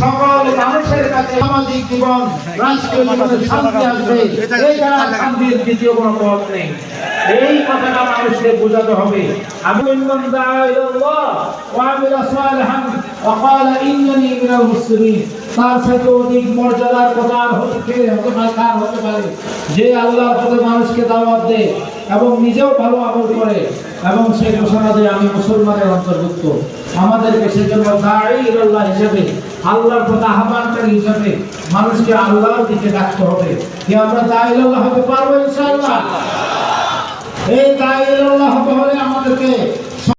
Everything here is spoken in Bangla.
সকল মানুষের কাছে সামাজিক জীবন, রাষ্ট্রীয় জীবনে শান্তি আসবে শান্তির দ্বিতীয় কোনো পথ নেই। এই কথাটা মানুষকে বোঝাতে হবে। দাআ ওয়া মিনাল মুসলিমিন। তার সাথে অধিক মর্যাদার কথা হতে হতে পারে, কার হতে পারে? যে আল্লাহর পথে মানুষকে দাওয়াত দেয় এবং নিজেও ভালো আমল করে এবং সে ঘোষণা দেয় আমি মুসলমানের অন্তর্ভুক্ত। আমাদেরকে সেজন্য দাঁড়ি আল্লাহ হিসেবে আল্লাহর প্রতি আহ্বানকারী হিসেবে মানুষকে আল্লাহর দিকে ডাকতে হবে। কি আমরা দাঁড়ি ইল্লাহ হতে পারব ইনশাআল্লাহ? এই দাঁড়ি ইল্লাহ হতে